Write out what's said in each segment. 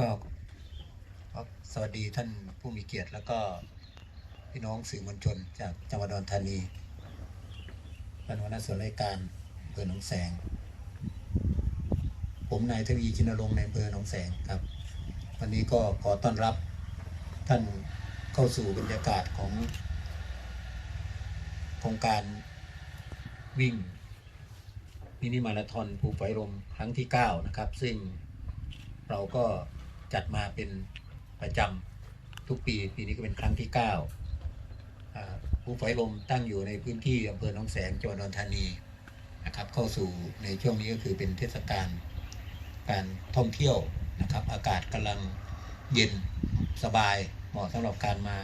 ก็สวัสดีท่านผู้มีเกียรติ แล้วก็พี่น้องสื่อมวลชนจากจังหวัดอุดรธานีท่านหัน้าส่วนราชการอำเภอหนองแสง ผมนายทวีชินรงค์ในอำเภอหนองแสงครับ วันนี้ก็ขอต้อนรับท่านเข้าสู่บรรยากาศของโครงการวิ่งมินิมาราธอนภูไฟลมครั้งที่ 9 นะครับ ซึ่งเราก็ จัดมาเป็นประจำทุกปี ปีนี้ก็เป็นครั้งที่9อ่าภูไฟลมตั้งอยู่ในพื้นที่อำเภอหนองแสงจังหวัดอุดรธานีนะครับ เข้าสู่ในช่วงนี้ก็คือเป็นเทศกาลการท่องเที่ยวนะครับ อากาศกำลังเย็นสบายเหมาะสำหรับการมา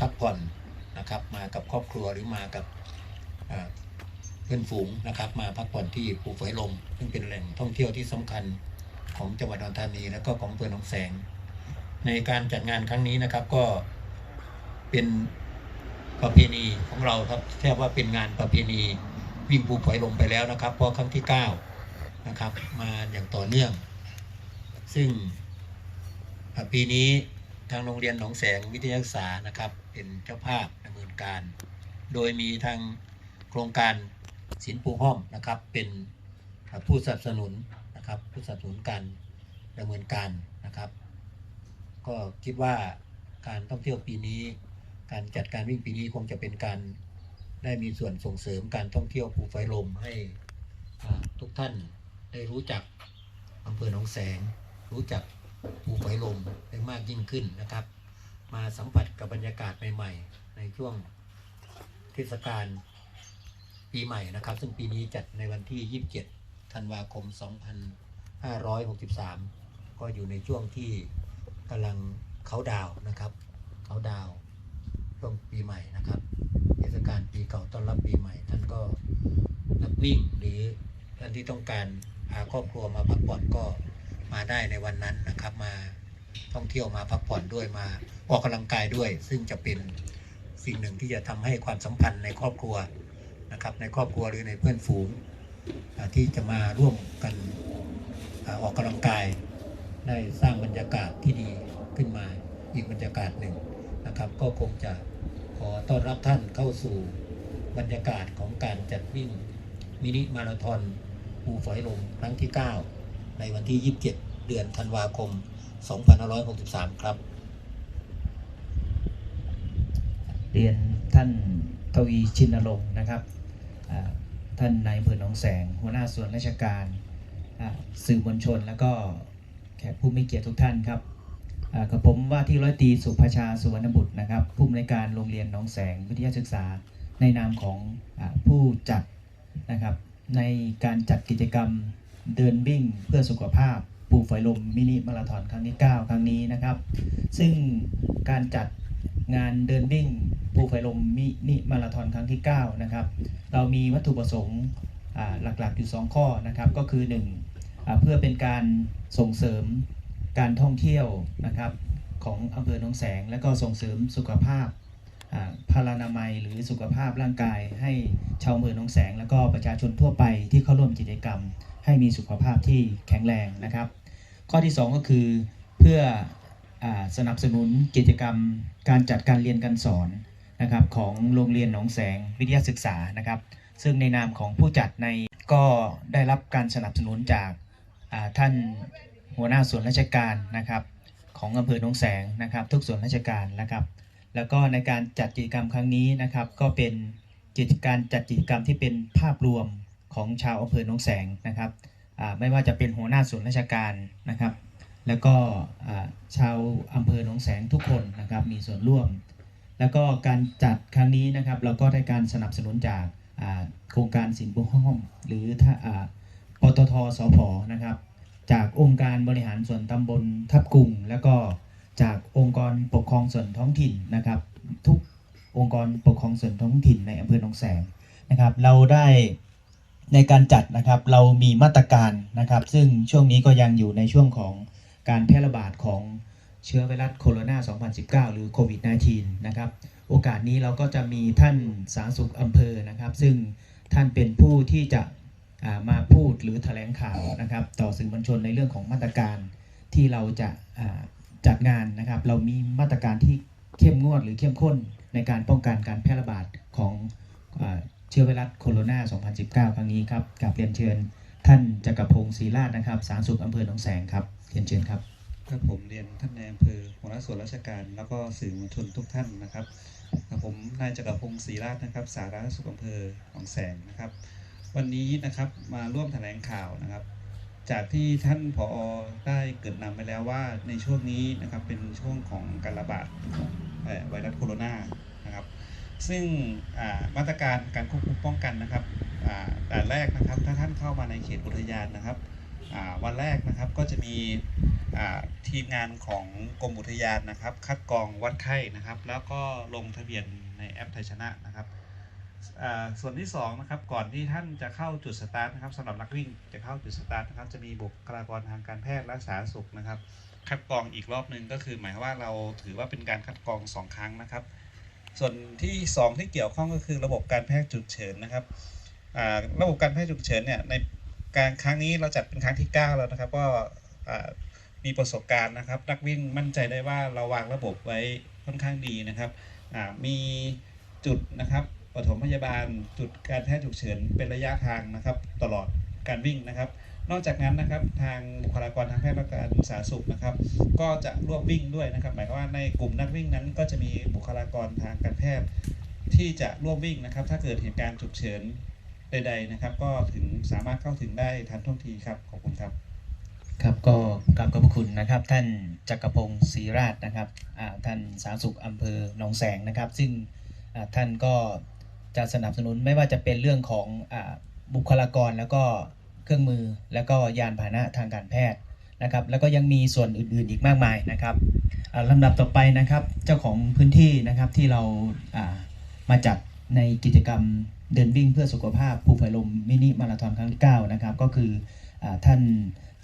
พักผ่อนนะครับ มากับครอบครัวหรือมากับเพื่อนฝูงนะครับ มาพักผ่อนที่ภูฝอยลม ซึ่งเป็นแหล่งท่องเที่ยวที่สำคัญ ของจังหวัดอุดรธานี และก็ของอำเภอหนองแสง ในการจัดงานครั้งนี้นะครับก็เป็นประเพณีของเราครับแทบว่าเป็นงานประเพณีวิ่งภูฝอยลมไปแล้วนะครับเพราะครั้งที่9นะครับมาอย่างต่อเนื่อง ซึ่งปีนี้ทางโรงเรียนหนองแสงวิทยาศึกษานะครับ เป็นเจ้าภาพดำเนินการ โดยมีทางโครงการศิลปูห้อมนะครับเป็นผู้สนับสนุน นะครับผู้สนับสนุนการดำเนินการนะครับ ก็คิดว่าการท่องเที่ยวปีนี้ การจัดการวิ่งปีนี้คงจะเป็นการได้มีส่วนส่งเสริมการท่องเที่ยวภูไฟลมให้ทุกท่านได้รู้จักอำเภอหนองแสง รู้จักภูไฟลมได้มากยิ่งขึ้นนะครับ มาสัมผัสกับบรรยากาศใหม่ๆ ในช่วงเทศกาลปีใหม่นะครับ ซึ่งปีนี้จัดในวันที่ 27 ธันวาคม 2563 ก็อยู่ในช่วงที่กำลังเขาดาวนะครับ เขาดาวช่วงปีใหม่นะครับ เทศกาลปีเก่าต้อนรับปีใหม่ ท่านก็นักวิ่งหรือท่านที่ต้องการพาครอบครัวมาพักผ่อนก็มาได้ในวันนั้นนะครับ มาท่องเที่ยวมาพักผ่อนด้วยมาออกกำลังกายด้วย ซึ่งจะเป็นสิ่งหนึ่งที่จะทำให้ความสัมพันธ์ในครอบครัวนะครับ ในครอบครัวหรือในเพื่อนฝูง ที่จะมาร่วมกันออกกำลังกาย ได้สร้างบรรยากาศที่ดีขึ้นมาอีกบรรยากาศหนึ่งนะครับ ก็คงจะขอต้อนรับท่านเข้าสู่บรรยากาศของการจัดวิ่งมินิมาราธอนภูฝอยลมครั้งที่ 9 ในวันที่ 27 เดือนธันวาคม 2563 ครับ เรียนท่านทวีชินรงค์นะครับ ท่านนายอำเภอหนองแสง หัวหน้าส่วนราชการสื่อมวลชน แล้วก็แขกผู้มีเกียรติทุกท่านครับกับผมว่าที่ร้อยตรีสุภาชาสุวรรณบุตรนะครับ ผู้อำนวยการโรงเรียนหนองแสงวิทยาศึกษาในนามของอผู้จัดนะครับ ในการจัดกิจกรรมเดินวิ่งเพื่อสุขภาพ ปูฝอยลมมินิมาราธอนครั้งที่ 9 ครั้งนี้นะครับ ซึ่งการจัด งานเดินวิ่งภูไฟลมมินิมาราธอนครั้งที่ 9 นะครับ เรามีวัตถุประสงค์หลักๆอยู่ 2 ข้อนะครับ ก็คือ1อ่าเพื่อเป็นการส่งเสริมการท่องเที่ยวนะครับของอำเภอหนองแสง และก็ส่งเสริมสุขภาพอ่าพลานามัยหรือสุขภาพร่างกาย ให้ชาวอำเภอหนองแสง และก็ประชาชนทั่วไปที่เข้าร่วมกิจกรรม ให้มีสุขภาพที่แข็งแรงนะครับ ข้อที่ 2 ก็คือเพื่อ สนับสนุนกิจกรรมการจัดการเรียนการสอนนะครับของโรงเรียนหนองแสงวิทยาศึกษานะครับ ซึ่งในนามของผู้จัดในก็ได้รับการสนับสนุนจากาท่านหัวหน้าส่วนราชการนะครับ ของอำเภอหนองแสงนะครับ ทุกส่วนราชการนะครับ แล้วก็ในการจัดกิจกรรมครั้งนี้นะครับ ก็เป็นกิจการจัดกิจกรรมที่เป็นภาพรวมของชาวอำเภอหนองแสงนะครับไม่ว่าจะเป็นหัวหน้าส่วนราชการนะครับ แล้วก็ชาวอำเภอหนองแสงทุกคนนะครับมีส่วนร่วม แล้วก็การจัดครั้งนี้นะครับเราก็ได้การสนับสนุนจากโครงการสินบุห้อมหรือถ้าอ่าปตทสพนะครับจากองค์การบริหารส่วนตำบลทับกุงแล้วก็จากองค์กรปกครองส่วนท้องถิ่นนะครับ ทุกองค์กรปกครองส่วนท้องถิ่นในอำเภอหนองแสงนะครับ เราได้ในการจัดนะครับเรามีมาตรการนะครับ ซึ่งช่วงนี้ก็ยังอยู่ในช่วงของ การแพร่ระบาดของเชื้อไวรัสโคโรนา 2019 หรือโควิด -19 นะครับ โอกาสนี้เราก็จะมีท่านสาธารณสุขอำเภอนะครับ ซึ่งท่านเป็นผู้ที่จะามาพูดหรือแถลงข่าวนะครับ ต่อสื่อมวลชนในเรื่องของมาตรการที่เราจะาจัดงานนะครับ เรามีมาตรการที่เข้มงวดหรือเข้มข้นในการป้องกันการแพร่ระบาดของอเชื้อไวรัสโคโรนา 2019 ครั้งนี้ครับกับเรียนเชิญท่านจักรพงศ์ศรีราชนะครับ สาธารณสุขอำเภอหนองแสงครับ รียนเชิญครับครับผมเรียนท่านนายอำเภอหัวหน้าส่วนราชการ แล้วก็สื่อมวลชนทุกท่านนะครับครับผมนายจักรพงศ์ศรีราชนะครับ สาธารณสุขอำเภอหนองแสงนะครับ วันนี้นะครับมาร่วมแถลงข่าวนะครับ จากที่ท่านผอได้เกิดนำไปแล้วว่าในช่วงนี้นะครับเป็นช่วงของการระบาดของไวรัสโคโรนานะครับซึ่งมาตรการการควบคุมป้องกันนะครับอ่าแต่แรกนะครับถ้าท่านเข้ามาในเขตอุทยานนะครับ วันแรกนะครับก็จะมีทีมงานของกรมอุทยานนะครับ คัดกรองวัดไข้นะครับ แล้วก็ลงทะเบียนในแอปไทยชนะนะครับส่วนที่สองนะครับก่อนที่ท่านจะเข้าจุดสตาร์ทนะครับสำหรับนักวิ่งจะเข้าจุดสตาร์ทนะครับจะมีบุคลากรทางการแพทย์และสาธารณสุขนะครับ คัดกรองอีกรอบหนึ่งก็คือ หมายว่าเราถือว่าเป็นการคัดกรองสองครั้งนะครับ ส่วนที่สองที่เกี่ยวข้องก็คือระบบการแพทย์ฉุกเฉินนะครับระบบการแพทย์ฉุกเฉินเนี่ยใน การครั้งนี้เราจัดเป็นครั้งที่ 9 แล้วนะครับ ก็มีประสบการณ์นะครับ นักวิ่งมั่นใจได้ว่าเราวางระบบไว้ค่อนข้างดีนะครับมีจุดนะครับปฐมพยาบาลจุดการแพทย์ฉุกเฉินเป็นระยะทางนะครับ ตลอดการวิ่งนะครับ นอกจากนั้นนะครับทางบุคลากรทางแพทย์และการสาธารณสุขนะครับ ก็จะร่วมวิ่งด้วยนะครับ หมายความว่าในกลุ่มนักวิ่งนั้น ก็จะมีบุคลากรทางการแพทย์ที่จะร่วมวิ่งนะครับ ถ้าเกิดเหตุการณ์ฉุกเฉิน ใด ๆนะครับ ก็ถึงสามารถเข้าถึงได้ทันท่วงทีครับขอบคุณครับ ครับก็กราบขอบพระคุณนะครับ ท่านจักรพงศ์ศรีราชนะครับท่านสาธารณสุขอำเภอหนองแสงนะครับ ซึ่งท่านก็จะสนับสนุนไม่ว่าจะเป็นเรื่องของอบุคลากรแล้วก็เครื่องมือแล้วก็ยานพาหนะทางการแพทย์นะครับ แล้วก็ยังมีส่วนอื่นๆอีกมากมายนะครับอ่าลำดับต่อไปนะครับเจ้าของพื้นที่นะครับที่เรามาจัดในกิจกรรม เดินวิ่งเพื่อสุขภาพภูไฟลมมินิมาราธอนครั้งที่9นะครับก็คืออท่าน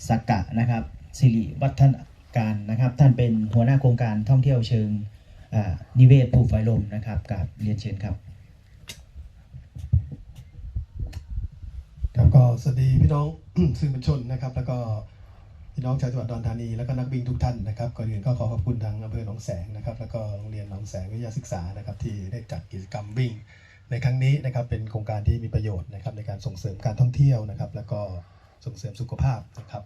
สักกะนะครับสิริวัฒนการนะครับท่านเป็นหัวหน้าโครงการท่องเที่ยวเชิงนิเวศภูไฟลมนะครับกับเรียนเชิญครับครับก็สวัสดีพี่น้องสื่อมวลชนนะครับ แล้วก็พี่น้องชาวจังหวัดอุดรธานีแล้วก็นักวิ่งทุกท่านนะครับก่อนอื่นก็ขอขอบคุณทางอำเภอหนองแสงนะครับ แล้วก็โรงเรียนหนองแสงวิทยาศึกษานะครับที่ได้จัดกิจกรรมวิ่ง ในครั้งนี้นะครับเป็นโครงการที่มีประโยชน์นะครับในการส่งเสริมการท่องเที่ยวนะครับ แล้วก็ส่งเสริมสุขภาพนะครับ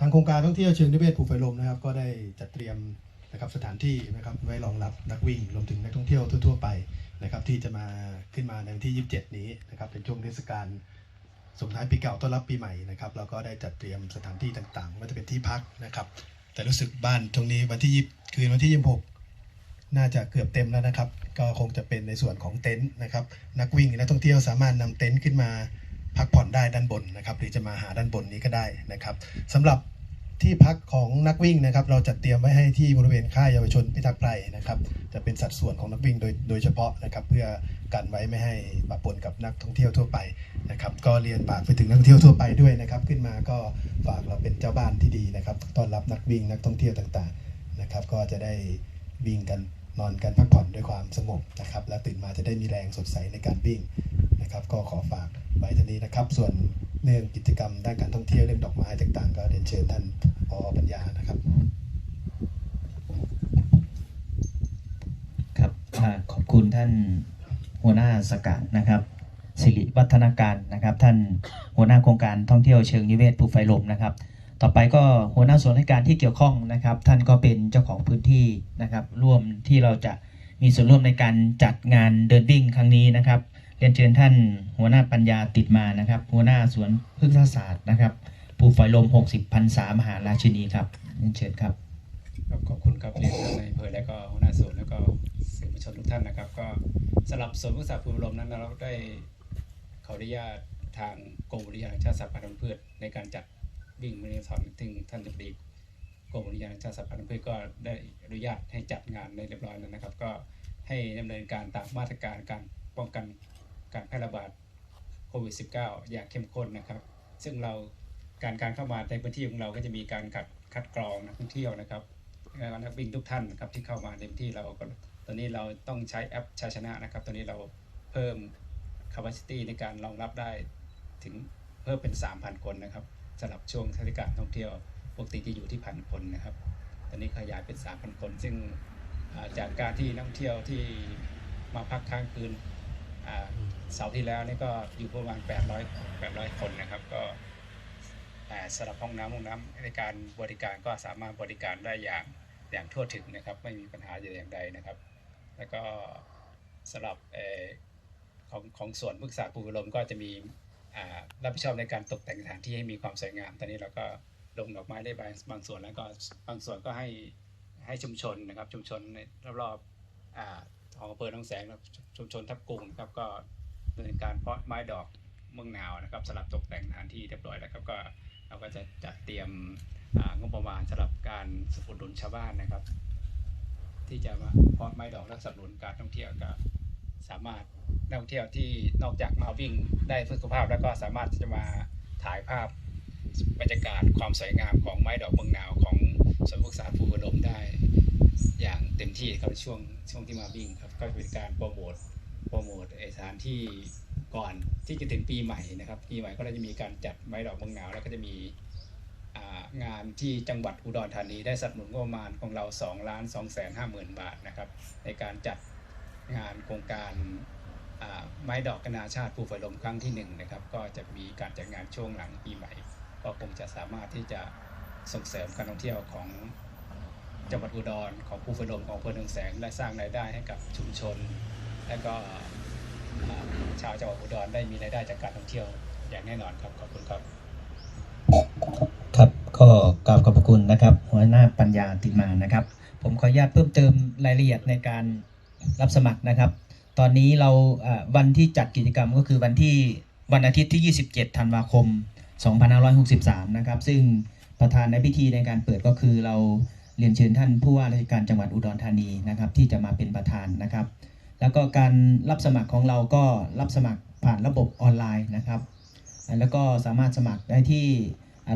ทางโครงการท่องเที่ยวเชิงนิเวศภูไฟลมนะครับ ก็ได้จัดเตรียมนะครับสถานที่นะครับไว้รองรับนักวิ่งรวมถึงนักท่องเที่ยวทั่ว ๆ ไปนะครับ ที่จะมาขึ้นมาในวันที่ 27 นี้นะครับ เป็นช่วงเทศกาลส่งท้ายปีเก่าต้อนรับปีใหม่นะครับเราก็ได้จัดเตรียมสถานที่ต่างๆไม่ว่าจะเป็นที่พักนะครับ แต่รู้สึกบ้านตรงนี้วันที่ยีคืนวันที่ยี่หก น่าจะเกือบเต็มแล้วนะครับ ก็คงจะเป็นในส่วนของเต็นท์นะครับ นักวิ่งนักท่องเที่ยวสามารถนำเต็นท์ขึ้นมาพักผ่อนได้ด้านบนนะครับหรือจะมาหาด้านบนนี้ก็ได้นะครับสำหรับที่พักของนักวิ่งนะครับ เราจัดเตรียมไว้ให้ที่บริเวณค่ายเยาวชนพิทักษ์ไพรนะครับ จะเป็นสัดส่วนของนักวิ่งโดยโดยเฉพาะนะครับ เพื่อกันไว้ไม่ให้ปะปนกับนักท่องเที่ยวทั่วไปนะครับ ก็เรียนฝากไปถึงนักท่องเที่ยวทั่วไปด้วยนะครับ ขึ้นมาก็ฝากเราเป็นเจ้าบ้านที่ดีนะครับต้อนรับนักวิ่งนักท่องเที่ยวต่างๆนะครับ ก็จะได้วิ่งกัน นอนกันพักผ่อนด้วยความสงบนะครับ และตื่นมาจะได้มีแรงสดใสในการวิ่งนะครับ ก็ขอฝากไว้เท่านี้นะครับ ส่วนเรื่องกิจกรรมด้านการท่องเที่ยวเรื่องดอกไม้ต่างๆ ก็เรียนเชิญท่านพอปัญญานะครับ ครับขอบคุณท่านหัวหน้าสกัดนะครับสิริวัฒนาการนะครับ ท่านหัวหน้าโครงการท่องเที่ยวเชิงนิเวศภูไฟลมนะครับ ต่อไปก็หัวหน้าส่วนราชการที่เกี่ยวข้องนะครับ ท่านก็เป็นเจ้าของพื้นที่นะครับร่วมที่เราจะมีส่วนร่วมในการจัดงานเดินวิ่งครั้งนี้นะครับเรียนเชิญท่านหัวหน้าปัญญาติดมานะครับ หัวหน้าสวนพฤกษศาสตร์นะครับภูไฟลม 60พรรษามหาราชินีครับเรียนเชิญครับครับขอบคุณครับเรียนท่านในอำเภอและก็หัวหน้าศูนแล้วก็สื่อมวลชนทุกท่านนะครับ ก็สำหรับสวนพฤกษศาสตร์ภูมิลมนั้นเราได้ขออนุญาตทางกรมอุทยานแห่งชาติสัตว์ป่าและพันธุ์พืชในการจัด วิ่งมาราธอนถึงท่านจะดีกรมอุทยานชาติสัตว์ป่าและพันธุ์พืชก็ได้อนุญาตให้จัดงานในเรียบร้อยแล้วนะครับ ก็ให้ดำเนินการตามมาตรการการป้องกันการแพร่ระบาดโควิด -19 อย่างเข้มข้นนะครับ ซึ่งเราการการเข้ามาในพื้นที่ของเราก็จะมีการคัดคัดกรองนักท่องเที่ยวนะครับแล้วก็นักวิ่งทุกท่านนะครับที่เข้ามาในพื้นที่เราก็ตอนนี้เราต้องใช้แอปชัยชนะนะครับ ตอนนี้เราเพิ่ม capacity ในการรองรับได้ถึงเพิ่มเป็น 3,000 คนนะครับ สำหรับช่วงเทศกาลท่องเที่ยวปกติจะอยู่ที่พันคนนะครับ ตอนนี้ขยายเป็น3,000คน ซึ่งาจากการที่นักท่องเที่ยวที่มาพักค้างคืนเสาร์ที่แล้วนี่ก็อยู่ประมาณ 800 800 คนนะครับ ก็สำหรับห้องน้ำห้องน้ำในการบริการก็สามารถบริการได้อย่างอย่างทั่วถึงนะครับ ไม่มีปัญหาอย่างใดนะครับ แล้วก็สำหรับอของของส่วนพฤกษาปูลมก็จะมี รับผิดชอบในการตกแต่งสถานที่ให้มีความสวยงาม ตอนนี้เราก็ลงดอกไม้ได้บางบางส่วนแล้วก็บางส่วนก็ให้ให้ชุมชนนะครับ ชุมชนในรอบๆอ่าของอำเภอหนองแสงชุมชนทับกุงนะครับก็ดำเนินการเพาะไม้ดอกเมืองหนาวนะครับสำหรับตกแต่งสถานที่เรียบร้อยแล้วครับก็เราก็จะจัดเตรียมงบประมาณสำหรับการสนับสนุนชาวบ้านนะครับ ที่จะมาเพาะไม้ดอกและสนับสนุนการท่องเที่ยวก็ สามารถนักท่องเที่ยวที่นอกจากมาวิ่งได้เพื่อสุขภาพ แล้วก็สามารถที่จะมาถ่ายภาพบรรยากาศความสวยงามของไม้ดอกเมืองหนาวของสวนพฤกษาภูกระดมได้ อย่างเต็มที่ครับช่วงช่วงที่มาวิ่งครับก็เป็นการโปรโมทโปรโมทไอสถานที่ก่อนที่จะถึงปีใหม่นะครับปีใหม่ก็จะมีการจัดไม้ดอกเมืองหนาวแล้วก็จะมีงานที่จังหวัดอุดรธานีได้สนับสนุนงบประมาณของเรา2ล้าน2แสน5หมื่นบาทนะครับในการจัด งานโครงการไม้ดอกกนาชาติภูฝอยลมครั้งที่หนึ่งนะครับก็จะมีการจัดงานช่วงหลังปีใหม่ ก็คงจะสามารถที่จะส่งเสริมการท่องเที่ยวของจังหวัดอุดรของภูฝอยลมของอำเภอหนองแสงและสร้างรายได้ให้กับชุมชน และก็ชาวจังหวัดอุดรได้มีรายได้จากการท่องเที่ยวอย่างแน่นอนครับขอบคุณครับครับก็กราบขอบพระคุณนะครับหัวหน้าปัญญาติมานะครับ ผมขออนุญาตเพิ่มเติมรายละเอียดในการ รับสมัครนะครับ ตอนนี้เราวันที่จัดกิจกรรมก็คือวันที่วันอาทิตย์ที่ 27 ธันวาคม 2563 นะครับ ซึ่งประธานในพิธีในการเปิดก็คือเราเรียนเชิญท่านผู้ว่าราชการจังหวัดอุดรธานีนะครับ ที่จะมาเป็นประธานนะครับ แล้วก็การรับสมัครของเราก็รับสมัครผ่านระบบออนไลน์นะครับ แล้วก็สามารถสมัครได้ที่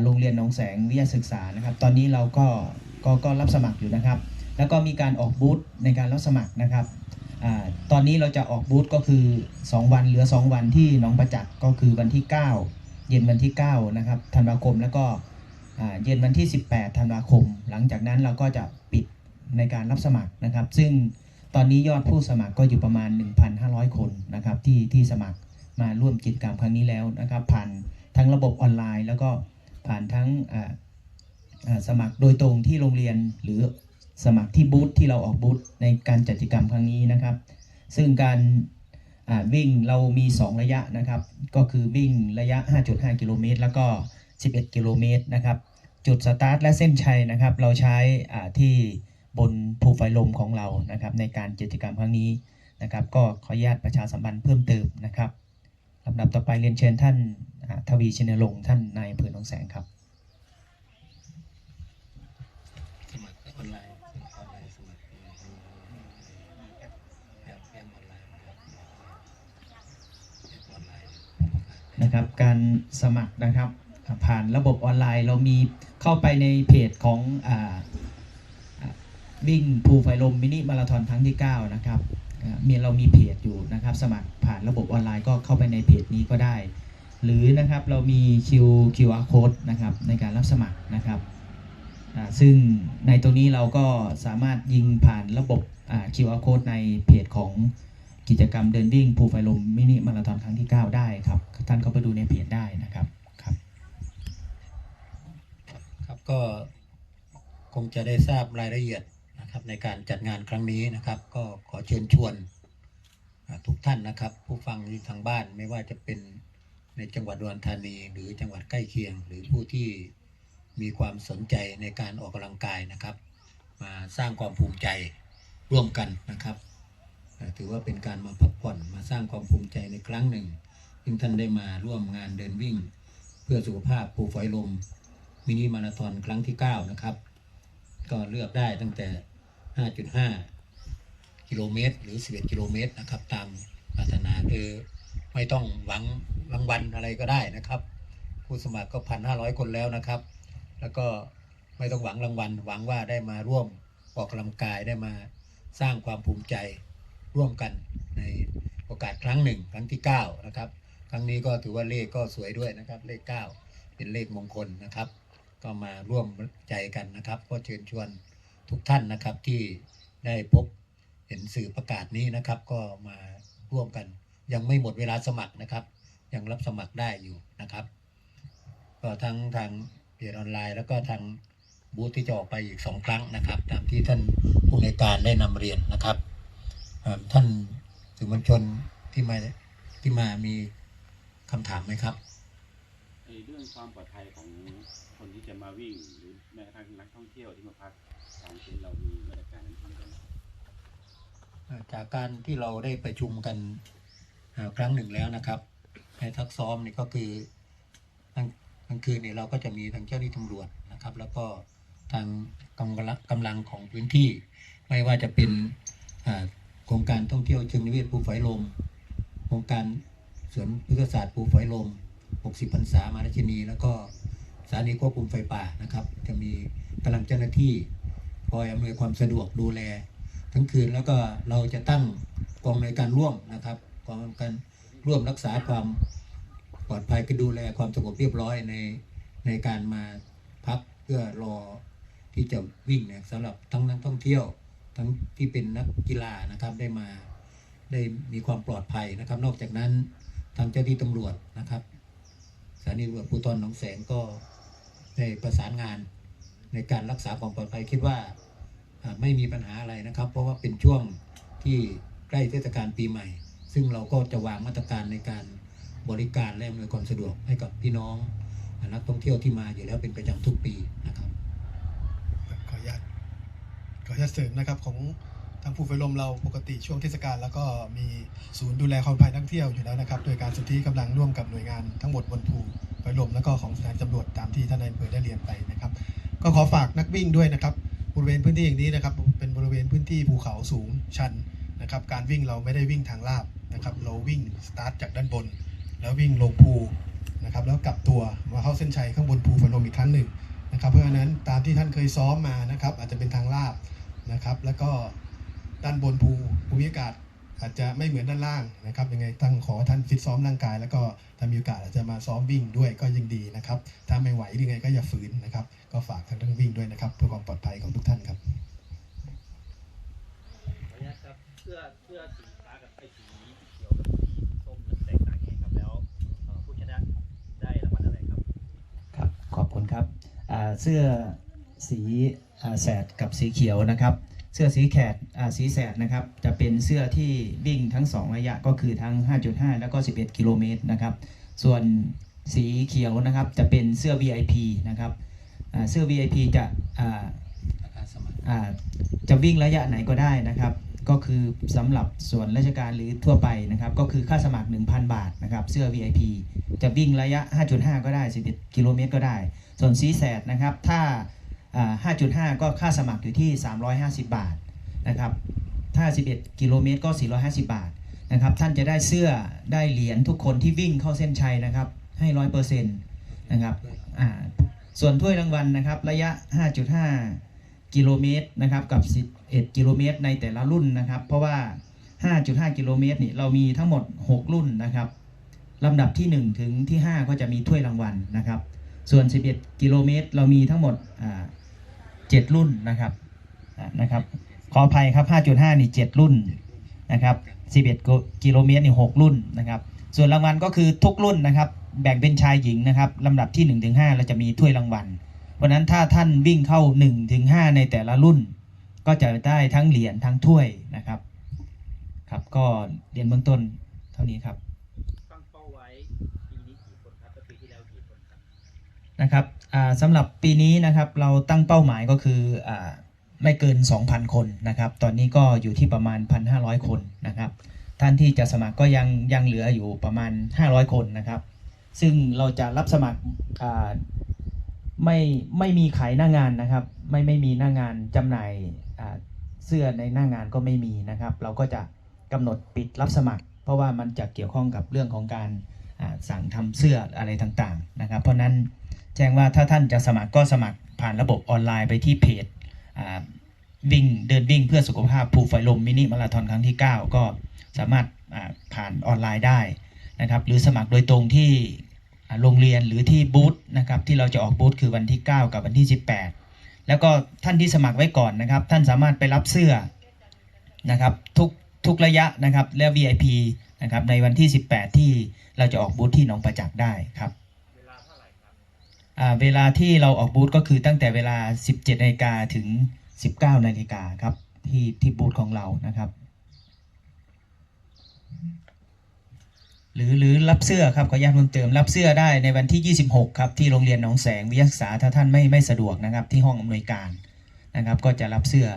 โรงเรียนหนองแสงวิทยาศึกษานะครับ ตอนนี้เราก็ก็ก็รับสมัครอยู่นะครับ แล้วก็มีการออกบูธในการรับสมัครนะครับ ตอนนี้เราจะออกบูธก็คือ 2 วันเหลือ 2 วันที่หนองประจักษ์ก็คือวันที่ 9 เย็นวันที่9นะครับธันวาคมแล้วก็เย็นวันที่ 18ธันวาคม หลังจากนั้นเราก็จะปิดในการรับสมัครนะครับ ซึ่งตอนนี้ยอดผู้สมัครก็อยู่ประมาณ 1,500 คนนะครับที่ที่สมัครมาร่วมกิจกรรมครั้งนี้แล้วนะครับ ผ่านทั้งระบบออนไลน์ แล้วก็ผ่านทั้งสมัครโดยตรงที่โรงเรียนหรือ สมัครที่บูธที่เราออกบูธในการจัดกิจกรรมครั้งนี้นะครับ ซึ่งการวิ่งเรามี 2 ระยะนะครับ ก็คือวิ่งระยะ 5.5 กิโลเมตรแล้วก็ 11 กิโลเมตรนะครับ จุดสตาร์ทและเส้นชัยนะครับ เราใช้ที่บนภูไฟลมของเรานะครับ ในการกิจกรรมครั้งนี้นะครับ ก็ขออนุญาตประชาสัมพันธ์เพิ่มเติมนะครับลำดับต่อไปเรียนเชิญท่านทวีชินรงท่านนายอำเภอหนองแสงครับ สมัครออนไลน์ออนไลน์สมัครแอปแอปแอปออนไลน์นะครับแอปออนไลน์ นะครับ การสมัครนะครับ ผ่านระบบออนไลน์ เรามีเข้าไปในเพจของอวิ่งภูไฟลมมินิมาราธอนครั้งที่ 9 นะครับมีเรามีเพจอยู่นะครับ สมัครผ่านระบบออนไลน์ก็เข้าไปในเพจนี้ก็ได้ หรือนะครับเรามี Q QR code นะครับในการรับสมัครนะครับซึ่งในตัวนี้เราก็สามารถยิงผ่านระบบอ่า QR code ในเพจของ กิจกรรมเดินวิ่งภูไฟลมมินิมาราธอนครั้งที่ 9 ได้ครับ ท่านเข้าไปดูในเพจได้นะครับครับ ครับก็คงจะได้ทราบรายละเอียดนะครับในการจัดงานครั้งนี้นะครับ ก็ขอเชิญชวนทุกท่านนะครับ ผู้ฟังที่ทางบ้านไม่ว่าจะเป็นในจังหวัดอุดรธานีหรือจังหวัดใกล้เคียง หรือผู้ที่มีความสนใจในการออกกำลังกายนะครับ มาสร้างความภูมิใจร่วมกันนะครับ ถือว่าเป็นการมาพักผ่อนมาสร้างความภูมิใจในครั้งหนึ่งซึ่งท่านได้มาร่วมงานเดินวิ่ง เพื่อสุขภาพภูฝอยลมมินิมาราธอนครั้งที่ 9 นะครับ ก็เลือกได้ตั้งแต่ 5.5 กิโลเมตร หรือ 11 กิโลเมตรนะครับ ตามปรารถนาคือไม่ต้องหวังรางวัลอะไรก็ได้นะครับ ผู้สมัครก็พันห้าร้อยคนแล้วนะครับ แล้วก็ไม่ต้องหวังรางวัล หวังว่าได้มาร่วมออกกำลังกายได้มาสร้างความภูมิใจ ร่วมกันในโอกาสครั้งหนึ่ง ครั้งที่9นะครับครั้งนี้ก็ถือว่าเลขก็สวยด้วยนะครับเลข 9 เป็นเลขมงคลนะครับ ก็มาร่วมใจกันนะครับก็เชิญชวนทุกท่านนะครับที่ได้พบเห็นสื่อประกาศนี้นะครับ ก็มาร่วมกัน ยังไม่หมดเวลาสมัครนะครับ ยังรับสมัครได้อยู่นะครับ ก็ทั้งทางเพจออนไลน์ แล้วก็ทางบูธที่จะออกไปอีกสองครั้งนะครับ ตามที่ท่านผู้ในการได้นำเรียนนะครับ ท่านสื่อมวลชนที่มาที่มามีคำถามไหมครับในเรื่องความปลอดภัยของคนที่จะมาวิ่งหรือแม้กระทั่งนักท่องเที่ยวที่มาพักทางเต็นท์เรามีมาตรการอะไรบ้างจากการที่เราได้ประชุมกันเอ่อครั้งหนึ่งแล้วนะครับในทักซ้อมนี่ก็คือทั้งกลางคืนเนี่ยเราก็จะมีทางเจ้าหน้าที่ตำรวจนะครับ แล้วก็ทางกำลังกำลังของพื้นที่ ไม่ว่าจะเป็นอ่า โครงการท่องเที่ยวเชิงนิเวศภูฝอยลม โครงการสวนพฤกษศาสตร์ภูฝอยลม 60พรรษามาราชินี แล้วก็สถานีควบคุมไฟป่านะครับ จะมีกำลังเจ้าหน้าที่คอยอำนวยความสะดวกดูแล ทั้งคืนแล้วก็เราจะตั้งกองในการร่วมนะครับกองกันร่วมรักษาความปลอดภัยก็ดูแลความสงบเรียบร้อยในในการมาพักเพื่อรอที่จะวิ่งเนี่ยสำหรับทั้งนักท่องเที่ยว ทั้งที่เป็นนักกีฬานะครับได้มาได้มีความปลอดภัยนะครับ นอกจากนั้นทางเจ้าที่ตำรวจนะครับสถานีตำรวจภูธรหนองแสงก็ได้ประสานงานในการรักษาความปลอดภัยคิดว่าไม่มีปัญหาอะไรนะครับ เพราะว่าเป็นช่วงที่ใกล้เทศกาลปีใหม่ ซึ่งเราก็จะวางมาตรการในการบริการและอำนวยความสะดวกให้กับพี่น้องนักท่องเที่ยวที่มาอยู่แล้วเป็นประจำทุกปีนะครับ ขออนุญาตเสริมนะครับของทางภูไฟลมเราปกติช่วงเทศกาลแล้วก็มีศูนย์ดูแลความปลอดภัยนักท่องเที่ยวอยู่แล้วนะครับ โดยการสนที่กำลังร่วมกับหน่วยงานทั้งหมดบนภูไฟลมแล้วก็ของสถานตำรวจตามที่ท่านนายอำเภอได้เรียนไปนะครับ ก็ขอฝากนักวิ่งด้วยนะครับบริเวณพื้นที่อย่างนี้นะครับเป็นบริเวณพื้นที่ภูเขาสูงชันนะครับ การวิ่งเราไม่ได้วิ่งทางลาบนะครับ เราวิ่งสตาร์ทจากด้านบน แล้ววิ่งลงภูนะครับ แล้วกลับตัวมาเข้าเส้นชัยข้างบนภูไฟลมอีกครั้งหนึ่งนะครับ เพราะฉะนั้นตามที่ท่านเคยซ้อมมานะครับ อาจจะเป็นทางลาบ นะครับ แล้วก็ด้านบนภูภูมิอากาศอาจจะไม่เหมือนด้านล่างนะครับยังไงตั้งขอท่านฟิตซ้อมร่างกาย แล้วก็ถ้ามีโอกาสอาจจะมาซ้อมวิ่งด้วยก็ยังดีนะครับ ถ้าไม่ไหวยังไงก็อย่าฝืนนะครับ ก็ฝากทางเรื่องวิ่งด้วยนะครับ เพื่อความปลอดภัยของทุกท่านครับขออนุญาตครับเสื้อเสื้อสีฟ้ากับไอ้สีเขียวกับสีส้มมันแตกต่างยังไงครับแล้วเอ่อผู้ชนะได้รางวัลอะไรครับ ครับขอบคุณครับอ่าเสื้อสีอ่า แสดกับสีเขียวนะครับ เสื้อสีแขดสีแสดนะครับ จะเป็นเสื้อที่วิ่งทั้ง 2 ระยะก็คือทั้ง 5.5 แล้วก็ 11 กิโลเมตรนะครับ ส่วนสีเขียวนะครับจะเป็นเสื้อ VIP นะครับเสื้อ VIP จะอ่าราคาสมัครอ่าจะวิ่งระยะไหนก็ได้นะครับ ก็คือสำหรับส่วนราชการหรือทั่วไปนะครับ ก็คือค่าสมัคร 1,000 บาทนะครับ เสื้อ VIP จะวิ่งระยะ 5.5 ก็ได้ 11 กิโลเมตรก็ได้ ส่วนซีแซดนะครับ ถ้า 5.5 ก็ค่าสมัครอยู่ที่ 350 บาทนะครับถ้า 11 กิโลเมตรก็ 450 บาทนะครับท่านจะได้เสื้อได้เหรียญทุกคนที่วิ่งเข้าเส้นชัยนะครับให้ร้อยเปอร์เซ็นต์นะครับส่วนถ้วยรางวัลนะครับระยะ 5.5 กิโลเมตรนะครับกับ 11 กิโลเมตรในแต่ละรุ่นนะครับเพราะว่า 5.5 กิโลเมตรนี่เรามีทั้งหมด 6 รุ่นนะครับลำดับที่ 1 ถึงที่ 5 ก็จะมีถ้วยรางวัลนะครับส่วน 11 กิโลเมตร เรามีทั้งหมด อ่า7รุ่นนะครับนะครับ ขออภัยครับ 5.5 นี่7รุ่นนะครับ11 กิโลเมตรนี่6รุ่นนะครับ ส่วนรางวัลก็คือทุกรุ่นนะครับ แบ่งเป็นชายหญิงนะครับลำดับที่1ถึง5เราจะมีถ้วยรางวัลเพราะนั้นถ้าท่านวิ่งเข้า1ถึง5ในแต่ละรุ่น ก็จะได้ทั้งเหรียญทั้งถ้วยนะครับครับก็เรียนเบื้องต้นเท่านี้ครับ ตั้งเป้าไว้ปีนี้กี่คนครับแล้วปีที่แล้วกี่คนครับ นะครับสำหรับปีนี้นะครับเราตั้งเป้าหมายก็คืออไม่เกิน 2,000 คนนะครับ ตอนนี้ก็อยู่ที่ประมาณ 1,500 คนนะครับ ท่านที่จะสมัครก็ยังยังเหลืออยู่ประมาณ 500 คนนะครับ ซึ่งเราจะรับสมัครไม่ไม่มีขายหน้างานนะครับ ไม่ไม่มีหน้างานจำหน่ายเสื้อในหน้างานก็ไม่มีนะครับ เราก็จะกำหนดปิดรับสมัคร เพราะว่ามันจะเกี่ยวข้องกับเรื่องของการสั่งทำเสื้ออะไรต่างๆนะครับ เพราะนั้น แจ้งว่าถ้าท่านจะสมัครก็สมัครผ่านระบบออนไลน์ไปที่เพจวิ่งเดินวิ่งเพื่อสุขภาพภูไฟลมมินิมาราธอนครั้งที่ 9 ก็สามารถผ่านออนไลน์ได้นะครับหรือสมัครโดยตรงที่โรงเรียนหรือที่บูธนะครับที่เราจะออกบูธคือวันที่ 9 กับวันที่ 18 แล้วก็ท่านที่สมัครไว้ก่อนนะครับ ท่านสามารถไปรับเสื้อนะครับทุกทุกระยะนะครับและ VIP นะครับในวันที่ 18 ที่เราจะออกบูธที่หนองประจักษ์ได้ครับ เวลาที่เราออกบูธก็คือตั้งแต่เวลา 17นาฬิกาถึง 19นาฬิกาครับที่ที่บูธของเรานะครับ หรือหรือรับเสื้อครับขออนุญาตเพิ่มเติมรับเสื้อได้ในวันที่ 26 ครับที่โรงเรียนหนองแสงวิทยาศึกษาถ้าท่านไม่ไม่สะดวกนะครับที่ห้องอำนวยการนะครับ ก็จะรับเสื้อ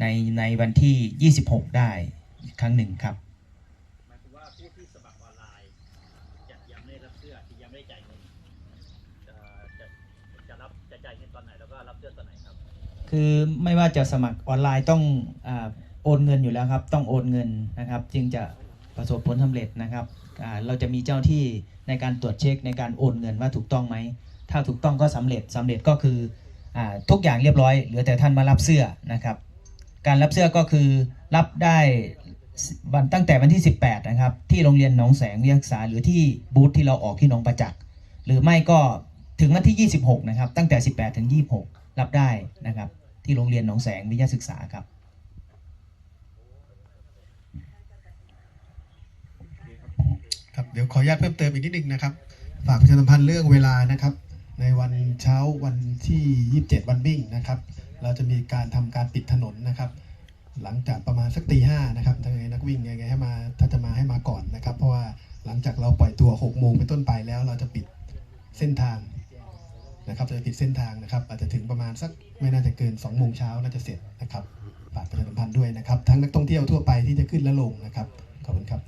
ในในวันที่ 26 ได้อีกครั้งหนึ่งครับ คือไม่ว่าจะสมัครออนไลน์ต้องอโอนเงินอยู่แล้วครับ ต้องโอนเงินนะครับ จึงจะประสบผลสำเร็จนะครับเราจะมีเจ้าที่ในการตรวจเช็คในการโอนเงินว่าถูกต้องไหม ถ้าถูกต้องก็สำเร็จสำเร็จก็คืออทุกอย่างเรียบร้อยเหลือแต่ท่านมารับเสื้อนะครับ การรับเสื้อก็คือรับได้วันตั้งแต่วันที่ 18 นะครับ ที่โรงเรียนหนองแสงวิทยาศึกษาหรือที่บูธที่เราออกที่หนองประจักษ์หรือไม่ก็ถึงวันที่ 26 นะครับ ตั้งแต่ 18 ถึง 26 รับได้นะครับ ที่โรงเรียนหนองแสงวิทยาศึกษาครับครับเดี๋ยวขออนุญาตเพิ่มเติมอีกนิดนึงนะครับ ฝากประชาสัมพันธ์เรื่องเวลานะครับ ในวันเช้าวันที่ 27 วันวิ่งนะครับ เราจะมีการทำการปิดถนนนะครับ หลังจากประมาณสักตีห้านะครับถ้าไงนักวิ่งยังไงให้มาถ้าจะมาให้มาก่อนนะครับ เพราะว่าหลังจากเราปล่อยตัว 6 โมงเป็นต้นไปแล้วเราจะปิดเส้นทาง นะครับจะปิดเส้นทางนะครับ อาจจะถึงประมาณสักไม่น่าจะเกิน2โมงเช้าน่าจะเสร็จนะครับฝากประชาสัมพันธ์ด้วยนะครับ ทั้งนักท่องเที่ยวทั่วไปที่จะขึ้นและลงนะครับขอบคุณครับ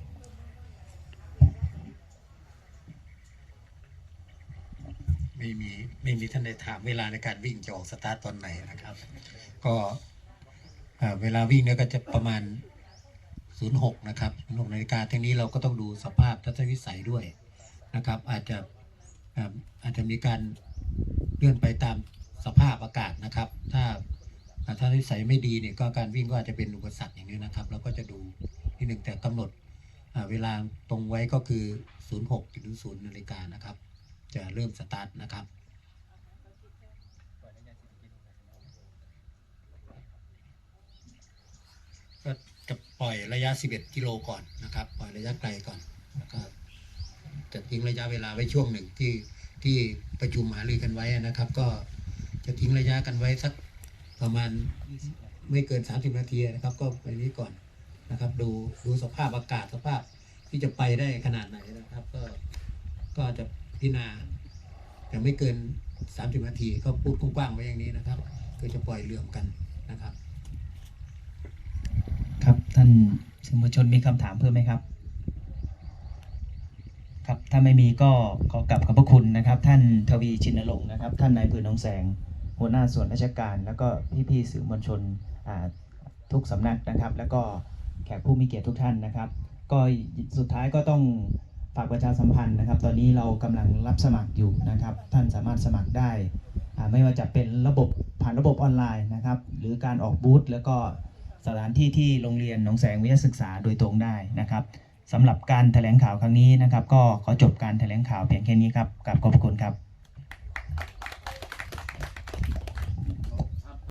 ไม่มีไม่มีท่านใดถามเวลาในการวิ่งจะออกสตาร์ทตอนไหนนะครับ ก็เวลาวิ่งเนี่ยก็จะประมาณ 06 นะครับ06นาฬิกาทั้งนี้เราก็ต้องดูสภาพทัศนวิสัยด้วยนะครับ อาจจะ อาอาจจะมีการเลื่อนไปตามสภาพอากาศนะครับ ถ้าอ่าทัศนวิสัยไม่ดีเนี่ยก็การวิ่งก็อาจจะเป็นอุปสรรคอย่างนี้นะครับเราก็จะดูที่หนึ่งแต่กำหนดเวลาตรงไว้ก็คือ 06ถึง0นาฬิกานะครับ จะเริ่มสตาร์ทนะครับก็จะปล่อยระยะ 11 กิโลก่อนนะครับ ปล่อยระยะไกลก่อนแล้วก็ จะทิ้งระยะเวลาไว้ช่วงหนึ่งที่ที่ประชุมหารือกันไว้นะครับ ก็จะทิ้งระยะกันไว้สักประมาณไม่เกิน 30 นาทีนะครับ ก็ไปนี้ก่อนนะครับ ดูดูสภาพอากาศสภาพที่จะไปได้ขนาดไหนนะครับ ก็ก็จะพิจารณาแต่ไม่เกิน 30 นาทีก็พูดกว้างๆไว้อย่างนี้นะครับก็จะปล่อยเรื่อมกันนะครับ ครับท่านสื่อมวลชนมีคำถามเพิ่มไหมครับ ถ้าไม่มีก็ขอกลับขอบพระคุณนะครับ ท่านทวีชินรงนะครับ ท่านนายอำเภอหนองแสง หัวหน้าส่วนราชการ แล้วก็พี่ๆสื่อมวลชนทุกสำนักนะครับ แล้วก็แขกผู้มีเกียรติทุกท่านนะครับ ก็สุดท้ายก็ต้องฝากประชาสัมพันธ์นะครับ ตอนนี้เรากำลังรับสมัครอยู่นะครับ ท่านสามารถสมัครได้ ไม่ว่าจะเป็นระบบผ่านระบบออนไลน์นะครับ หรือการออกบูธแล้วก็สถานที่ที่โรงเรียนหนองแสงวิทยาศึกษาโดยตรงได้นะครับ สำหรับการแถลงข่าวครั้งนี้นะครับ ก็ขอจบการแถลงข่าวเพียงแค่นี้ครับกับขอบพระคุณครับ